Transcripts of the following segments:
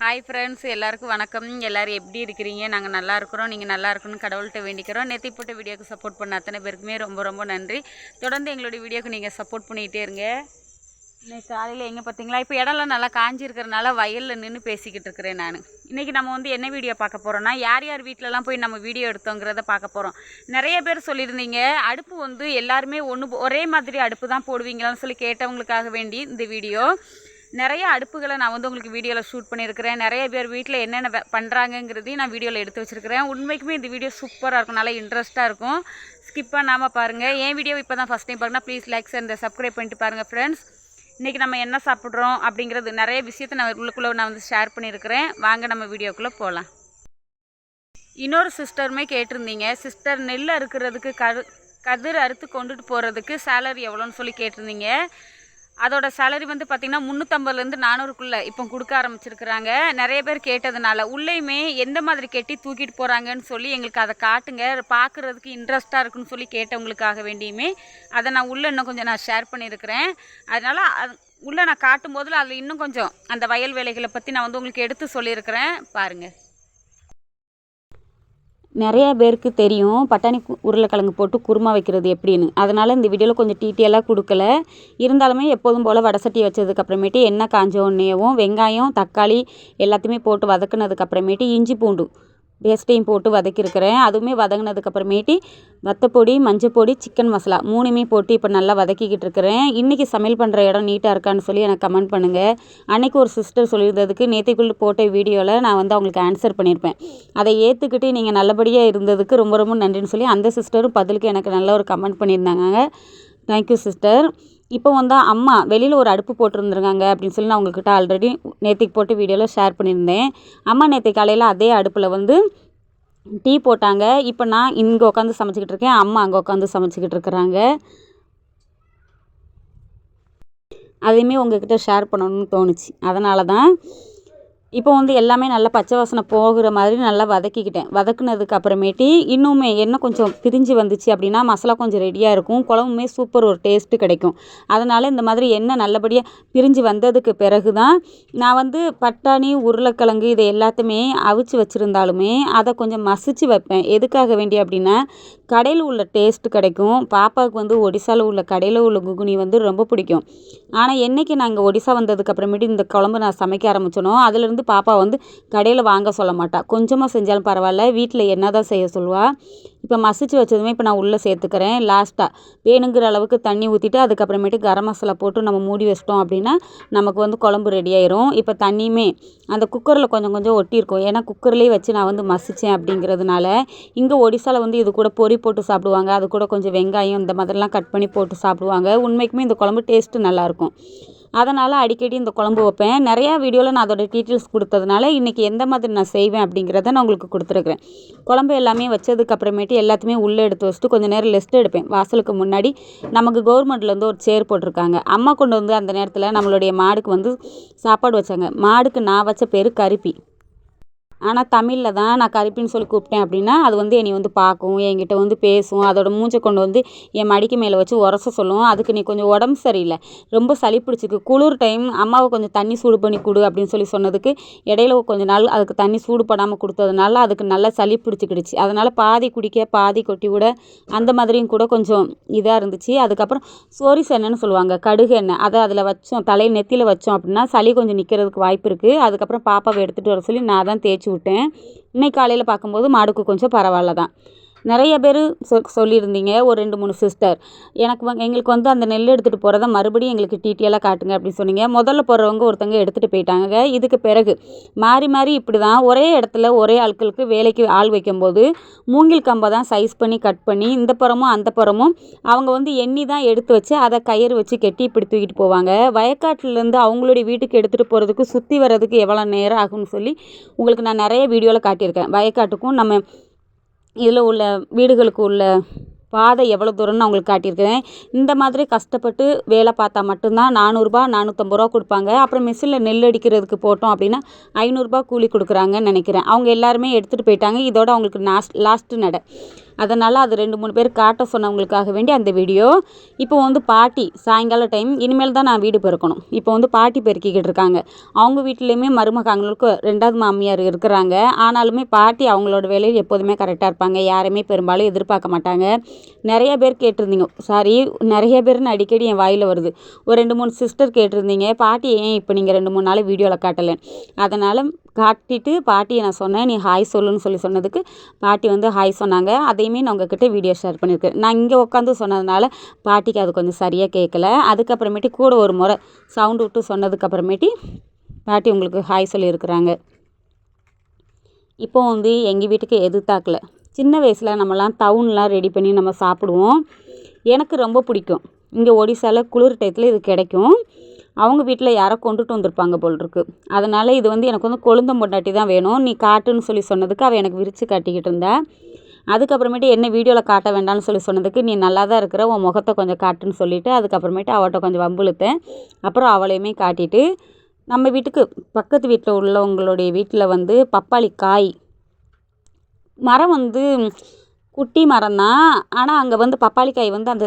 Hi friends எல்லாருக்கும் வணக்கம். எல்லாரும் எப்படி இருக்கிறீங்க? நாங்கள் நல்லா இருக்கிறோம். நீங்கள் நல்லா இருக்கணும்னு கடவுள்கிட்ட வேண்டிக்கிறோம். நேற்று போட்ட வீடியோக்கு சப்போர்ட் பண்ண அத்தனை பேருக்குமே ரொம்ப ரொம்ப நன்றி. தொடர்ந்து எங்களுடைய வீடியோக்கு நீங்கள் சப்போர்ட் பண்ணிகிட்டே இருங்க. இன்னைக்கு காலையில் எங்கே பார்த்தீங்களா இப்போ இடம்லாம் நல்லா காஞ்சிருக்கிறனால வயலில் நின்று பேசிக்கிட்டு இருக்கிறேன் நான். இன்றைக்கி நம்ம வந்து என்ன வீடியோ பார்க்க போகிறோன்னா யார் யார் வீட்டிலலாம் போய் நம்ம வீடியோ எடுத்தோங்கிறத பார்க்க போகிறோம் நிறைய பேர் சொல்லியிருந்தீங்க அடுப்பு வந்து எல்லாருமே ஒன்று ஒரே மாதிரி அடுப்பு தான் போடுவீங்களான்னு சொல்லி கேட்டவங்களுக்காக வேண்டி இந்த வீடியோ. நிறைய அடுப்புகளை நான் வந்து உங்களுக்கு வீடியோவில் ஷூட் பண்ணியிருக்கிறேன். நிறைய பேர் வீட்டில் என்னென்ன பண்ணுறாங்கங்கிறதையும் நான் வீடியோவில் எடுத்து வச்சுருக்கிறேன். உண்மைக்குமே இந்த வீடியோ சூப்பராக இருக்கும். நல்லா இன்ட்ரெஸ்ட்டாக இருக்கும். ஸ்கிப் பண்ணாமல் பாருங்கள் என் வீடியோ இப்போ தான் ஃபஸ்ட் டைம் பாருங்கன்னா ப்ளீஸ் லைக்ஸ் அண்ட் சப்ஸ்கிரைப் பண்ணிட்டு பாருங்கள் ஃப்ரெண்ட்ஸ் இன்றைக்கி நம்ம என்ன சாப்பிட்றோம் அப்படிங்கிறது நிறைய விஷயத்தை நான் உள்ளுக்குள்ளே நான் வந்து ஷேர் பண்ணியிருக்கிறேன். வாங்க நம்ம வீடியோக்குள்ளே போகலாம் இன்னொரு சிஸ்டருமே கேட்டிருந்தீங்க. சிஸ்டர் நெல் அறுக்கிறதுக்கு கரு கதிர் அறுத்து கொண்டுட்டு போகிறதுக்கு சேலரி எவ்வளோன்னு சொல்லி கேட்டிருந்தீங்க. அதோட சேலரி வந்து பார்த்திங்கன்னா முந்நூற்றம்பதுலேருந்து நானூறுக்குள்ளே இப்போ கொடுக்க ஆரம்பிச்சிருக்கிறாங்க. நிறைய பேர் கேட்டதுனால உள்ளேயுமே எந்த மாதிரி கெட்டி தூக்கிட்டு போகிறாங்கன்னு சொல்லி எங்களுக்கு அதை காட்டுங்க. பார்க்குறதுக்கு இன்ட்ரெஸ்ட்டாக இருக்குன்னு சொல்லி கேட்டவங்களுக்காக வேண்டியுமே அதை நான் உள்ளே இன்னும் கொஞ்சம் நான் ஷேர் பண்ணியிருக்கிறேன். அதனால் அது உள்ளே நான் காட்டும் போதில் அதில் இன்னும் கொஞ்சம் அந்த வயல் வேலைகளை பற்றி நான் வந்து உங்களுக்கு எடுத்து சொல்லியிருக்கிறேன். பாருங்கள் நிறைய பேருக்கு தெரியும். பட்டாணி உருளைக்கிழங்கு போட்டு குருமா வைக்கிறது எப்படின்னு. அதனால் இந்த வீடியோவில் கொஞ்சம் டீட்டெயிலாக கொடுக்கல. இருந்தாலுமே எப்போதும் போல் வடை சட்டி வச்சதுக்கு எண்ணெய் காஞ்ச உடனேவும் வெங்காயம் தக்காளி எல்லாத்தையுமே போட்டு வதக்குனதுக்கப்புறமேட்டு இஞ்சி பூண்டு. பேஸ்ட்டையும் போட்டு வதக்கியிருக்கிறேன். அதுவுமே வதங்கினதுக்கப்புறமேட்டி வத்தப்பொடி மஞ்சப்பொடி சிக்கன் மசாலா மூணுமே போட்டு இப்போ நல்லா வதக்கிக்கிட்டு இருக்கிறேன் இன்றைக்கி சமையல் பண்ணுற இடம் நீட்டாக இருக்கான்னு சொல்லி எனக்கு கமெண்ட் பண்ணுங்கள் அன்றைக்கி ஒரு சிஸ்டர் சொல்லியிருந்ததுக்கு நேற்றுக்குள்ள போட்ட வீடியோவில் நான் வந்து அவங்களுக்கு ஆன்சர் பண்ணியிருப்பேன். அதை ஏற்றுக்கிட்டு நீங்கள் நல்லபடியாக இருந்ததுக்கு ரொம்ப ரொம்ப நன்றின்னு சொல்லி அந்த சிஸ்டரும் பதிலுக்கு எனக்கு நல்ல ஒரு கமெண்ட் பண்ணியிருந்தாங்க. Thank you sister. இப்போ வந்து அம்மா வெளியில் ஒரு அடுப்பு போட்டிருந்துருக்காங்க அப்படின்னு சொல்லி நான் உங்ககிட்ட ஆல்ரெடி நேற்றுக்கு போட்டு வீடியோவில் ஷேர் பண்ணியிருந்தேன். அம்மா நேற்று காலையில் அதே அடுப்பில் வந்து டீ போட்டாங்க. இப்போ நான் இங்கே உட்காந்து சமைச்சிக்கிட்டு இருக்கேன். அம்மா அங்கே உட்காந்து சமைச்சிக்கிட்டு இருக்கிறாங்க. அதையுமே உங்ககிட்ட ஷேர் பண்ணணும்னு தோணுச்சு. அதனால தான் இப்போ வந்து எல்லாமே நல்லா பச்சை வாசனை போகிற மாதிரி நல்லா வதக்கிக்கிட்டேன். வதக்குனதுக்கு அப்புறமேட்டி இன்னுமே எண்ணெய் கொஞ்சம் பிரிஞ்சு வந்துச்சு அப்படின்னா மசாலா கொஞ்சம் ரெடியாக இருக்கும். குழம்புமே சூப்பர் ஒரு டேஸ்ட்டு கிடைக்கும். அதனால் இந்த மாதிரி எண்ணெய் நல்லபடியாக பிரிஞ்சு வந்ததுக்கு பிறகு தான் நான் வந்து பட்டாணி உருளைக்கிழங்கு இதை எல்லாத்தையுமே அவிச்சு வச்சுருந்தாலுமே அதை கொஞ்சம் மசிச்சு வைப்பேன். எதுக்காக வேண்டி அப்படின்னா கடையில் உள்ள டேஸ்ட்டு கிடைக்கும். பாப்பாவுக்கு வந்து ஒடிசாவில் உள்ள கடையில் உள்ள குகுனி வந்து ரொம்ப பிடிக்கும். ஆனால் என்னைக்கு நாங்கள் ஒடிசா வந்ததுக்கு அப்புறமேட்டு இந்த குழம்பு நான் சமைக்க ஆரம்பிச்சோனோ அதுலேருந்து பாப்பா வந்து கடையில் வாங்க சொல்ல மாட்டாள் கொஞ்சமாக செஞ்சாலும் பரவாயில்ல. வீட்டில் என்ன தான் செய்ய சொல்லுவாள் இப்போ மசிச்சு வச்சதுமே இப்போ நான் உள்ளே சேர்த்துக்கிறேன். லாஸ்ட்டாக வேணுங்கிற அளவுக்கு தண்ணி ஊற்றிட்டு அதுக்கப்புறமேட்டு கரம் மசாலா போட்டு நம்ம மூடி வச்சிட்டோம் அப்படின்னா நமக்கு வந்து குழம்பு ரெடி ஆயிரும். இப்போ தண்ணியுமே அந்த குக்கரில் கொஞ்சம் கொஞ்சம் ஒட்டியிருக்கும். ஏன்னா குக்கர்லேயே வச்சு நான் வந்து மசித்தேன் அப்படிங்கிறதுனால இங்கே ஒடிசாவில் வந்து இது கூட பொரி போட்டு சாப்பிடுவாங்க. அது கூட கொஞ்சம் வெங்காயம் இந்த மாதிரிலாம் கட் பண்ணி போட்டு சாப்பிடுவாங்க. உண்மைக்குமே இந்த குழம்பு டேஸ்ட்டு நல்லாயிருக்கும் அதனால் அடிக்கடி இந்த குழம்பு வைப்பேன். நிறையா வீடியோவில் நான் அதோட டீட்டெயில்ஸ் கொடுத்ததுனால இன்றைக்கி எந்த மாதிரி நான் செய்வேன் அப்படிங்கிறத நான் உங்களுக்கு கொடுத்துருக்குறேன். குழம்பு எல்லாமே வச்சதுக்கப்புறமேட்டு எல்லாத்தையுமே உள்ளே எடுத்து வச்சுட்டு கொஞ்சம் நேரம் ரெஸ்ட் எடுப்பேன். வாசலுக்கு முன்னாடி நமக்கு கவர்மெண்ட்லேருந்து ஒரு சேர் போட்டிருக்காங்க. அம்மா கொண்டு வந்து அந்த நேரத்தில் நம்மளுடைய மாடுக்கு வந்து சாப்பாடு வச்சாங்க. மாடுக்கு நான் வச்ச பேர் கருப்பி. ஆனால் தமிழில் தான் நான் கருப்பின்னு சொல்லி கூப்பிட்டேன் அப்படின்னா அது வந்து என்னை வந்து பார்க்கும் என்கிட்ட வந்து பேசும். அதோட மூஞ்சை கொண்டு வந்து என் மடிக்கு மேலே வச்சு உரச சொல்லும். அதுக்கு நீ கொஞ்சம் உடம்பு சரியில்லை. ரொம்ப சளி பிடிச்சிக்கு குளிர் டைம் அம்மாவை கொஞ்சம் தண்ணி சூடு பண்ணி கொடு அப்படின்னு சொல்லி சொன்னதுக்கு இடையில கொஞ்ச நாள் அதுக்கு தண்ணி சூடு பண்ணாமல் கொடுத்ததுனால அதுக்கு நல்லா சளி பிடிச்சிக்கிடுச்சு. அதனால் பாதி குடிக்க பாதி கொட்டி விட அந்த மாதிரியும் கூட கொஞ்சம் இதாக இருந்துச்சு. அதுக்கப்புறம் சோரிஸ் எண்ணெய்னு சொல்லுவாங்க கடுகு எண்ணெய். அதை அதில் வச்சோம் தலை நெத்தியில் வச்சோம் அப்படின்னா சளி கொஞ்சம் நிற்கிறதுக்கு வாய்ப்பு இருக்குது அதுக்கப்புறம் பாப்பாவை எடுத்துகிட்டு வர சொல்லி நான் தான் தேய்ச்சி விட்டேன் இன்னைக்கு காலையில் பார்க்கும்போது மாடுக்கு கொஞ்சம் பரவாயில்ல தான் நிறைய பேர் சொ சொல்லியிருந்தீங்க. ஒரு ரெண்டு மூணு சிஸ்டர் எனக்கு வ எங்களுக்கு வந்து அந்த நெல் எடுத்துகிட்டு போகிறத மறுபடியும் எங்களுக்கு டீட்டெயிலாக காட்டுங்க அப்படின்னு சொன்னீங்க. முதல்ல போடுறவங்க ஒருத்தங்க எடுத்துகிட்டு போயிட்டாங்க இதுக்கு பிறகு மாறி மாறி இப்படி தான் ஒரே இடத்துல ஒரே ஆட்களுக்கு வேலைக்கு ஆள் வைக்கும்போது மூங்கில் கம்பை தான் சைஸ் பண்ணி கட் பண்ணி இந்த புறமும் அந்த புறமும் அவங்க வந்து எண்ணி தான் எடுத்து வச்சு அதை கயிறு வச்சு கட்டி இப்படி தூக்கிட்டு போவாங்க. வயக்காட்டிலேருந்து அவங்களுடைய வீட்டுக்கு எடுத்துகிட்டு போகிறதுக்கு சுற்றி வர்றதுக்கு எவ்வளோ நேரம் ஆகும்னு சொல்லி உங்களுக்கு நான் நிறைய வீடியோவில் காட்டியிருக்கேன். வயக்காட்டுக்கும் நம்ம இதில் உள்ள வீடுகளுக்கு உள்ள பாதை எவ்வளோ தூரம்னு நான் உங்களுக்கு காட்டியிருக்கிறேன். இந்த மாதிரி கஷ்டப்பட்டு வேலை பார்த்தா மட்டும்தான் நானூறுரூபா நானூற்றம்பது ரூபா கொடுப்பாங்க. அப்புறம் மிஷினில் நெல் அடிக்கிறதுக்கு போட்டோம் அப்படின்னா ஐநூறுரூபா கூலி கொடுக்குறாங்கன்னு நினைக்கிறேன். அவங்க எல்லாருமே எடுத்துகிட்டு போயிட்டாங்க. இதோட அவங்களுக்கு லாஸ்ட் லாஸ்ட்டு நடை. அதனால் அது ரெண்டு மூணு பேர் காட்ட சொன்னவங்களுக்காக வேண்டி அந்த வீடியோ. இப்போ வந்து பாட்டி சாயங்கால டைம் இனிமேல் தான் நான் வீடு பெருக்கணும். இப்போ வந்து பாட்டி பெருக்கிக்கிட்டு இருக்காங்க. அவங்க வீட்லேயுமே மருமகங்களுக்கு ரெண்டாவது மாமியார் இருக்கிறாங்க. ஆனாலுமே பாட்டி அவங்களோட வேலையில் எப்போதுமே கரெக்டாக இருப்பாங்க. யாரையுமே பெரும்பாலும் எதிர்பார்க்க மாட்டாங்க. நிறைய பேர் கேட்டிருந்தீங்க. சாரி நிறைய பேர்னு அடிக்கடி என் வாயில் வருது. ஒரு ரெண்டு மூணு சிஸ்டர் கேட்டிருந்தீங்க. பாட்டி ஏன் இப்போ நீங்கள் ரெண்டு மூணு நாள் வீடியோவில் காட்டலை? அதனால் காட்டிட்டு பாட்டியை நான் சொன்னேன் நீ ஹாய் சொல்லுன்னு சொல்லி சொன்னதுக்கு பாட்டி வந்து ஹாய் சொன்னாங்க. அதையுமே நான் உங்ககிட்ட வீடியோ ஷேர் பண்ணியிருக்கேன். நான் இங்கே உட்காந்து சொன்னதுனால பாட்டிக்கு அது கொஞ்சம் சரியாக கேட்கல அதுக்கப்புறமேட்டு கூட ஒரு முறை சவுண்டு விட்டு சொன்னதுக்கப்புறமேட்டி பாட்டி உங்களுக்கு ஹாய் சொல்லியிருக்கிறாங்க. இப்போ வந்து எங்கள் வீட்டுக்கு எதிர்த்தாக்கல. சின்ன வயசில் நம்மலாம் டவுன்லாம் ரெடி பண்ணி நம்ம சாப்பிடுவோம். எனக்கு ரொம்ப பிடிக்கும். இங்கே ஒடிசாவில் குளிர் டயத்தில் இது கிடைக்கும். அவங்க வீட்டில் யாரோ கொண்டுட்டு வந்திருப்பாங்க போல் இருக்கு அதனால் இது வந்து எனக்கு வந்து கொழுந்தம் பொண்டாட்டி தான் வேணும். நீ காட்டுன்னு சொல்லி சொன்னதுக்கு அவள் எனக்கு விரித்து காட்டிக்கிட்டு இருந்தா. அதுக்கப்புறமேட்டு என்ன வீடியோவில் காட்ட வேண்டாம்னு சொல்லி சொன்னதுக்கு நீ நல்லா தான் இருக்கிற உன் முகத்தை கொஞ்சம் காட்டுன்னு சொல்லிவிட்டு அதுக்கப்புறமேட்டு அவட்ட கொஞ்சம் வம்புழுத்தேன். அப்புறம் அவளையுமே காட்டிட்டு நம்ம வீட்டுக்கு பக்கத்து வீட்டில் உள்ளவங்களுடைய வீட்டில் வந்து பப்பாளி காய். மரம் வந்து குட்டி மரம் தான். ஆனால் அங்கே வந்து பப்பாளி காய் வந்து அந்த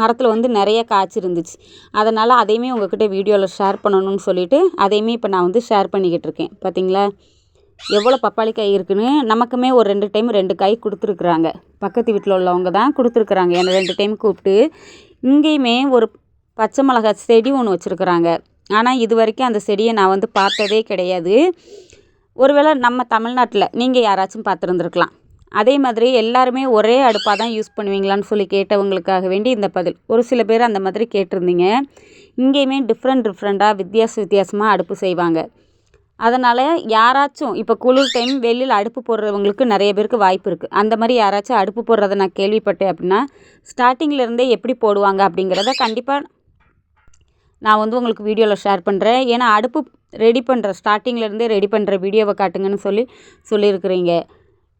மரத்தில் வந்து நிறைய காய்ச்சிருந்துச்சு அதனால் அதையுமே உங்கள்கிட்ட வீடியோவில் ஷேர் பண்ணணும்னு சொல்லிட்டு அதையுமே இப்போ நான் வந்து ஷேர் பண்ணிக்கிட்டு இருக்கேன். பார்த்தீங்களா எவ்வளோ பப்பாளி காய் இருக்குன்னு நமக்குமே ஒரு ரெண்டு டைம் ரெண்டு காய் கொடுத்துருக்குறாங்க. பக்கத்து வீட்டில் உள்ளவங்க தான் கொடுத்துருக்குறாங்க. என்னை ரெண்டு டைம் கூப்பிட்டு இங்கேயுமே ஒரு பச்சை மிளகாய் செடி ஒன்று வச்சுருக்குறாங்க. ஆனால் இது வரைக்கும் அந்த செடியை நான் வந்து பார்த்ததே கிடையாது. ஒருவேளை நம்ம தமிழ்நாட்டில் நீங்கள் யாராச்சும் பார்த்துருந்துருக்கலாம். அதே மாதிரி எல்லாருமே ஒரே அடுப்பாக தான் யூஸ் பண்ணுவீங்களான்னு சொல்லி கேட்டவங்களுக்காக வேண்டி இந்த பதில். ஒரு சில பேர் அந்த மாதிரி கேட்டிருந்தீங்க. இங்கேயுமே டிஃப்ரெண்ட் டிஃப்ரெண்ட்டாக வித்தியாச வித்தியாசமாக அடுப்பு செய்வாங்க. அதனால் யாராச்சும் இப்போ குளிர் டைம் வெளியில் அடுப்பு போடுறவங்களுக்கு நிறைய பேருக்கு வாய்ப்பு இருக்குது அந்த மாதிரி யாராச்சும் அடுப்பு போடுறத நான் கேள்விப்பட்டேன் அப்படின்னா ஸ்டார்டிங்லேருந்தே எப்படி போடுவாங்க அப்படிங்கிறத கண்டிப்பாக நான் வந்து உங்களுக்கு வீடியோவில் ஷேர் பண்ணுறேன் ஏன்னா அடுப்பு ரெடி பண்ணுற ஸ்டார்டிங்லேருந்தே ரெடி பண்ணுற வீடியோவை காட்டுங்கன்னு சொல்லி சொல்லியிருக்கிறீங்க.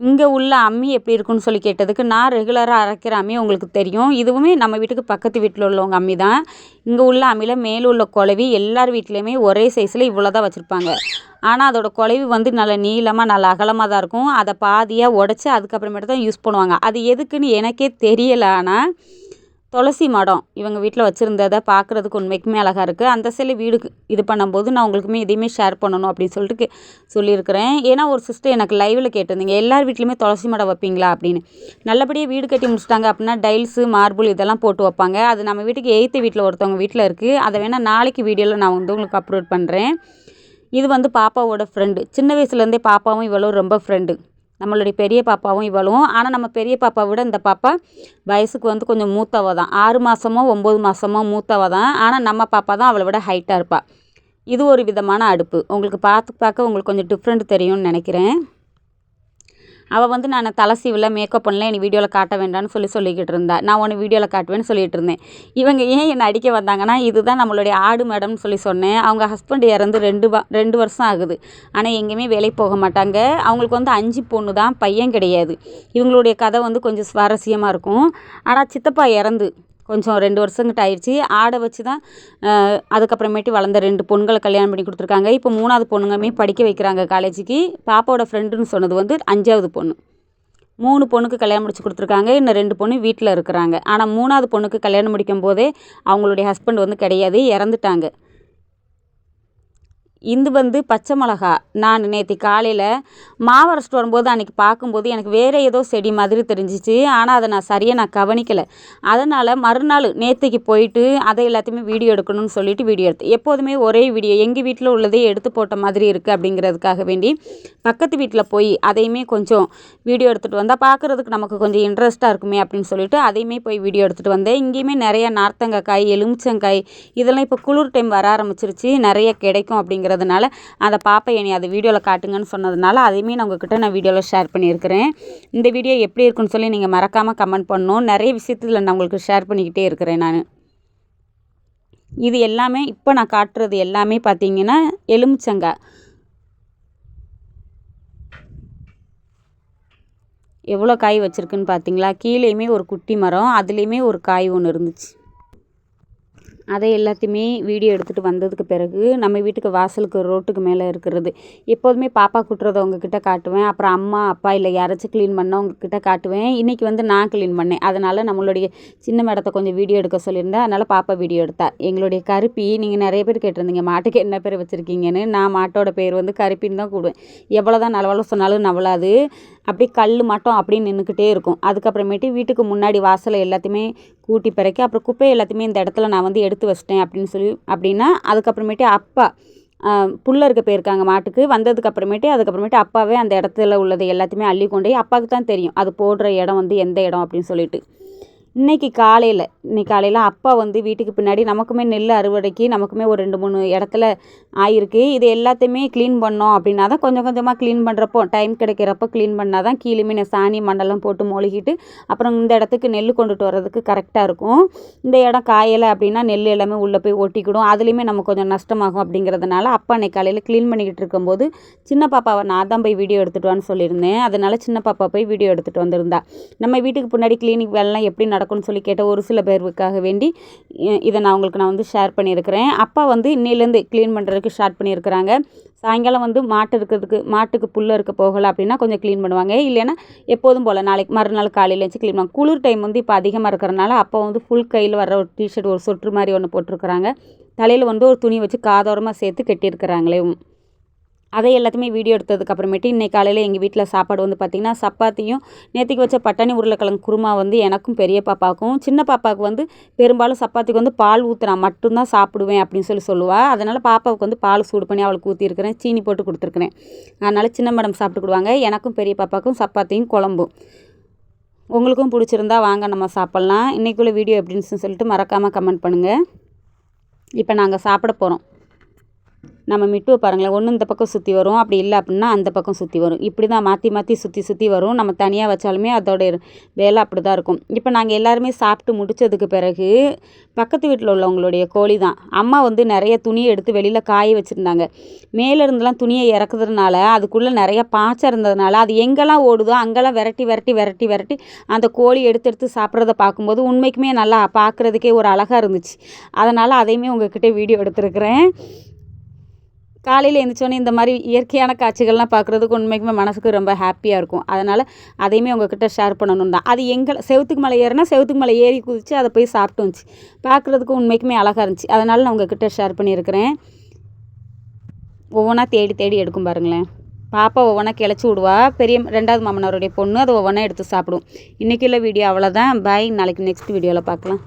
இங்கே உள்ள அம்மி எப்படி இருக்குன்னு சொல்லி கேட்டதுக்கு நான் ரெகுலராக அரைக்கிற அம்மி உங்களுக்கு தெரியும். இதுவுமே நம்ம வீட்டுக்கு பக்கத்து வீட்டில் உள்ளவங்க அம்மி தான். இங்கே உள்ள அம்மியில் மேலே உள்ள குழவி எல்லார் வீட்லேயுமே ஒரே சைஸில் இவ்வளோ தான் வச்சுருப்பாங்க. ஆனால் அதோடய குழவி வந்து நல்ல நீளமாக நல்ல அகலமாக தான் இருக்கும். அதை பாதியாக உடச்சி அதுக்கப்புறமேட்டு தான் யூஸ் பண்ணுவாங்க. அது எதுக்குன்னு எனக்கே தெரியலை. ஆனால் துளசி மடம். இவங்க வீட்டில் வச்சுருந்ததை பார்க்குறதுக்கு உண்மைக்குமே அழகாக இருக்குது அந்த சிலை வீடுக்கு இது பண்ணும்போது நான் உங்களுக்குமே இதையுமே ஷேர் பண்ணணும் அப்படின்னு சொல்லிட்டு சொல்லியிருக்கிறேன். ஏன்னா ஒரு சிஸ்டர் எனக்கு லைவில் கேட்டிருந்தீங்க எல்லார் வீட்லேயுமே துளசி மடம் வைப்பீங்களா அப்படின்னு. நல்லபடியாக வீடு கட்டி முடிச்சிட்டாங்க அப்படின்னா டைல்ஸு மார்பிள் இதெல்லாம் போட்டு வைப்பாங்க. அது நம்ம வீட்டுக்கு எய்த்து வீட்டில் ஒருத்தவங்க வீட்டில் இருக்குது அதை வேணால் நாளைக்கு வீடியோவில் நான் வந்து உங்களுக்கு அப்லோட் பண்ணுறேன் இது வந்து பாப்பாவோட ஃப்ரெண்டு சின்ன வயசுலேருந்தே பாப்பாவும் இவ்வளோ ரொம்ப ஃப்ரெண்டு நம்மளுடைய பெரிய பாப்பாவும் இவளும். ஆனால் நம்ம பெரிய பாப்பா விட இந்த பாப்பா வயசுக்கு வந்து கொஞ்சம் மூத்தவ தான். ஆறு மாதமோ ஒம்பது மாதமோ மூத்தவ தான். ஆனால் நம்ம பாப்பா தான் அவளை விட ஹைட்டாக இருப்பாள் இது ஒரு விதமான அடுப்பு. உங்களுக்கு பார்த்து பார்க்க உங்களுக்கு கொஞ்சம் டிஃப்ரெண்ட் தெரியும்னு நினைக்கிறேன். அவள் வந்து நான் தலை சீவில் மேக்கப் பண்ணல என்னை வீடியோவில் காட்ட வேண்டாம்னு சொல்லி சொல்லிக்கிட்டு இருந்தா. நான் உன்னை வீடியோவில் காட்டுவேன்னு சொல்லிட்டு இருந்தேன். இவங்க ஏன் என்னை அடிக்க வந்தாங்கன்னா இதுதான் நம்மளுடைய ஆடு மேடம்னு சொல்லி சொன்னேன். அவங்க ஹஸ்பண்ட் இறந்து ரெண்டு வா ரெண்டு வருஷம் ஆகுது. ஆனால் எங்கேயுமே வேலைக்கு போக மாட்டாங்க. அவங்களுக்கு வந்து அஞ்சு பொண்ணு தான் பையன் கிடையாது. இவங்களுடைய கதை வந்து கொஞ்சம் சுவாரஸ்யமாக இருக்கும். ஆனால் சித்தப்பா இறந்து கொஞ்சம் ரெண்டு வருஷங்கிட்ட ஆயிடுச்சு. ஆடை வச்சு தான் அதுக்கப்புறமேட்டு வளர்ந்த ரெண்டு பொண்களை கல்யாணம் பண்ணி கொடுத்துருக்காங்க. இப்போ மூணாவது பொண்ணுங்களுமே படிக்க வைக்கிறாங்க காலேஜுக்கு. பாப்பாவோட ஃப்ரெண்டுன்னு சொன்னது வந்து அஞ்சாவது பொண்ணு. மூணு பொண்ணுக்கு கல்யாணம் முடிச்சு கொடுத்துருக்காங்க. இன்னும் ரெண்டு பொண்ணு வீட்டில் இருக்கிறாங்க. ஆனால் மூணாவது பொண்ணுக்கு கல்யாணம் முடிக்கும் போதே அவங்களுடைய ஹஸ்பண்ட் வந்து கிடையாது. இறந்துட்டாங்க. இது வந்து பச்சை மிளகா. நான் நேற்று காலையில் மாவு அரைச்சிட்டு வரும்போது அன்றைக்கி பார்க்கும்போது எனக்கு வேறு ஏதோ செடி மாதிரி தெரிஞ்சிச்சு. ஆனால் அதை நான் சரியாக நான் கவனிக்கலை. அதனால் மறுநாள் நேற்றுக்கு போயிட்டு அதை எல்லாத்தையுமே வீடியோ எடுக்கணும்னு சொல்லிட்டு வீடியோ எடுத்தேன். எப்போதுமே ஒரே வீடியோ எங்கள் வீட்டில் உள்ளதே எடுத்து போட்ட மாதிரி இருக்குது அப்படிங்கிறதுக்காக வேண்டி பக்கத்து வீட்டில் போய் அதையுமே கொஞ்சம் வீடியோ எடுத்துகிட்டு வந்தால் பார்க்குறதுக்கு நமக்கு கொஞ்சம் இன்ட்ரெஸ்ட்டாக இருக்குமே அப்படின்னு சொல்லிட்டு அதையுமே போய் வீடியோ எடுத்துகிட்டு வந்தேன். இங்கேயுமே நிறைய நார்த்தங்காய் எலுமிச்சங்காய் இதெல்லாம் இப்போ குளிர் டைம் வர ஆரம்பிச்சிருச்சு. நிறைய கிடைக்கும் இருக்கிறதுனால அந்த பாப்பா என்னை அதை வீடியோவில் காட்டுங்கன்னு சொன்னதுனால அதையுமே நான் உங்ககிட்ட நான் வீடியோவில் ஷேர் பண்ணியிருக்கிறேன். இந்த வீடியோ எப்படி இருக்குன்னு சொல்லி நீங்கள் மறக்காமல் கமெண்ட் பண்ணணும். நிறைய விஷயத்தில் நான் உங்களுக்கு ஷேர் பண்ணிக்கிட்டே இருக்கிறேன் நான். இது எல்லாமே இப்போ நான் காட்டுறது எல்லாமே பார்த்தீங்கன்னா எலுமிச்சங்காய் எவ்வளோ காய் வச்சுருக்குன்னு பார்த்தீங்களா? கீழேயுமே ஒரு குட்டி மரம் அதுலேயுமே ஒரு காய் ஒன்று இருந்துச்சு. அதை எல்லாத்தையுமே வீடியோ எடுத்துகிட்டு வந்ததுக்கு பிறகு நம்ம வீட்டுக்கு வாசலுக்கு ரோட்டுக்கு மேலே இருக்கிறது. எப்போதுமே பாப்பா குட்டுறதவங்க உங்ககிட்ட காட்டுவேன். அப்புறம் அம்மா அப்பா இல்லை யாராச்சும் க்ளீன் பண்ணால் உங்ககிட்ட காட்டுவேன். இன்றைக்கி வந்து நான் க்ளீன் பண்ணேன். அதனால் நம்மளுடைய சின்ன மேடத்தை கொஞ்சம் வீடியோ எடுக்க சொல்லியிருந்தேன் அதனால் பாப்பா வீடியோ எடுத்தா. எங்களுடைய கருப்பி நீங்கள் நிறைய பேர் கேட்டிருந்தீங்க மாட்டுக்கு என்ன பேர் வச்சுருக்கீங்கன்னு? நான் மாட்டோட பேர் வந்து கருப்பின்னு தான் கூடுவேன். எவ்வளோ தான் நலவள சொன்னாலும் நவலாது. அப்படியே கல் மட்டும் அப்படின்னு நின்றுக்கிட்டே இருக்கும். அதுக்கப்புறமேட்டு வீட்டுக்கு முன்னாடி வாசலை எல்லாத்தையுமே ஊட்டி பிறக்கி அப்புறம் குப்பை எல்லாத்தையுமே இந்த இடத்துல நான் வந்து எடுத்து வச்சிட்டேன் அப்படின்னு சொல்லி அப்படின்னா அதுக்கப்புறமேட்டு அப்பா புல்ல இருக்க போயிருக்காங்க மாட்டுக்கு. வந்ததுக்கு அப்புறமேட்டு அதுக்கப்புறமேட்டு அப்பாவே அந்த இடத்துல உள்ளதை எல்லாத்தையுமே அள்ளி கொண்டு போய் அப்பாவுக்கு தான் தெரியும். அது போடுற இடம் வந்து எந்த இடம் அப்படின்னு சொல்லிட்டு. இன்றைக்கி காலையில் இன்றைக்கி காலையில் அப்பா வந்து வீட்டுக்கு பின்னாடி நமக்குமே நெல் அறுவடைக்கு நமக்குமே ஒரு ரெண்டு மூணு இடத்துல ஆயிருக்கு. இது எல்லாத்தையுமே க்ளீன் பண்ணோம் அப்படின்னா தான் கொஞ்சம் கொஞ்சமாக க்ளீன் பண்ணுறப்போ டைம் கிடைக்கிறப்போ க்ளீன் பண்ணால் தான் கீழேயுமே சாணி மண்டலம் போட்டு மொழிகிட்டு அப்புறம் இந்த இடத்துக்கு நெல் கொண்டுட்டு வர்றதுக்கு கரெக்டாக இருக்கும். இந்த இடம் காயலை அப்படின்னா நெல் எல்லாமே உள்ளே போய் ஒட்டிக்கிடும். அதுலேயுமே நமக்கு கொஞ்சம் நஷ்டமாகும் அப்படிங்கிறதுனால அப்பா அன்னைக்கு காலையில் க்ளீன் பண்ணிக்கிட்டு இருக்கும்போது சின்ன பாப்பாவை நான் தான் போய் வீடியோ எடுத்துகிட்டு வான்னு சொல்லியிருந்தேன். அதனால் சின்ன பாப்பா போய் வீடியோ எடுத்துகிட்டு வந்திருந்தா. நம்ம வீட்டுக்கு பின்னாடி கிளினிக் வேலைலாம் எப்படி நடக்கும்னு சொல்லி கேட்ட ஒரு சில பேருக்காக வேண்டி இதை நான் உங்களுக்கு நான் வந்து ஷேர் பண்ணியிருக்கிறேன். அப்பா வந்து இன்னிலேருந்து க்ளீன் பண்ணுறதுக்கு ஸ்டார்ட் பண்ணியிருக்கிறாங்க. சாயங்காலம் வந்து மாட்டு இருக்கிறதுக்கு மாட்டுக்கு புல்ல இருக்க போகலை அப்படின்னா கொஞ்சம் க்ளீன் பண்ணுவாங்க. இல்லைன்னா எப்போதும் போல் நாளைக்கு மறுநாள் காலையில் வச்சு க்ளீன் பண்ணுவாங்க. குளிர் டைம் வந்து இப்போ அதிகமாக இருக்கிறனால அப்போ வந்து ஃபுல் கையில் வர ஒரு டிஷர்ட் ஒரு சொட்டு மாதிரி ஒன்று போட்டிருக்கிறாங்க. தலையில் வந்து ஒரு துணி வச்சு காதோரமாக சேர்த்து கட்டியிருக்கிறாங்களே அதை எல்லாத்தையுமே வீடியோ எடுத்ததுக்கு அப்புறமேட்டு இன்றைக்கி காலையில் எங்கள் வீட்டில் சாப்பாடு வந்து பார்த்திங்கன்னா சப்பாத்தியும் நேற்றுக்கு வச்ச பட்டாணி உருளைக்கிழங்கு குருமா வந்து எனக்கும் பெரிய பாப்பாவுக்கும் சின்ன பாப்பாவுக்கு வந்து பெரும்பாலும் சப்பாத்திக்கு வந்து பால் ஊற்றுனா மட்டும்தான் சாப்பிடுவேன் அப்படின்னு சொல்லி சொல்லுவாள் அதனால் பாப்பாவுக்கு வந்து பால் சூடு பண்ணி அவளுக்கு ஊற்றிருக்கிறேன் சீனி போட்டு கொடுத்துருக்குறேன். அதனால் சின்ன மேடம் சாப்பிட்டுக்கிடுவாங்க எனக்கும் பெரிய பாப்பாவுக்கும் சப்பாத்தியும் குழம்பும். உங்களுக்கும் பிடிச்சிருந்தா வாங்க நம்ம சாப்பிட்லாம். இன்றைக்குள்ள வீடியோ எப்படின்னு சொல்லிட்டு மறக்காமல் கமெண்ட் பண்ணுங்கள் இப்போ நாங்கள் சாப்பிட போகிறோம் நம்ம மிட்டுவை பாருங்களேன். ஒன்று இந்த பக்கம் சுற்றி வரும் அப்படி இல்லை அப்படின்னா அந்த பக்கம் சுற்றி வரும். இப்படி தான் மாற்றி மாற்றி சுற்றி சுற்றி வரும். நம்ம தனியாக வச்சாலுமே அதோட வேலை அப்படி தான் இருக்கும். இப்போ நாங்கள் எல்லாருமே சாப்பிட்டு முடித்ததுக்கு பிறகு பக்கத்து வீட்டில் உள்ளவங்களுடைய கோழி தான். அம்மா வந்து நிறைய துணியை எடுத்து வெளியில் காய வச்சுருந்தாங்க. மேலேருந்துலாம் துணியை இறக்குறதுனால அதுக்குள்ளே நிறைய பாய்ச்சம் இருந்ததுனால அது எங்கெல்லாம் ஓடுதோ அங்கெல்லாம் விரட்டி விரட்டி விரட்டி விரட்டி அந்த கோழி எடுத்து எடுத்து சாப்பிட்றத பார்க்கும்போது உண்மைக்குமே நல்லா பார்க்குறதுக்கே ஒரு அழகாக இருந்துச்சு. அதனால் அதையுமே உங்ககிட்ட வீடியோ எடுத்துருக்குறேன். காலையில் எழுந்திரிச்சோன்னே இந்த மாதிரி இயற்கையான காட்சிகள்லாம் பார்க்குறதுக்கு உண்மைக்குமே மனசுக்கு ரொம்ப ஹாப்பியாக இருக்கும். அதனால் அதையுமே உங்ககிட்ட ஷேர் பண்ணணும் தான். அது எங்களை செவத்துக்கு மலை ஏறினா செவத்துக்கு மலை ஏறி குதித்து அதை போய் சாப்பிட்டு வந்துச்சு. பார்க்குறதுக்கு உண்மைக்குமே அழகாக இருந்துச்சு. அதனால் நான் உங்ககிட்ட ஷேர் பண்ணியிருக்கிறேன். ஒவ்வொன்றா தேடி தேடி எடுக்கும் பாருங்களேன். பாப்பா ஒவ்வொன்றா கிளச்சி விடுவா. பெரிய ரெண்டாவது மாமனாருடைய பொண்ணு அதை ஒவ்வொன்றா எடுத்து சாப்பிடும். இன்றைக்கி உள்ள வீடியோ அவ்வளோதான் பாய் நாளைக்கு நெக்ஸ்ட் வீடியோவில் பார்க்கலாம்.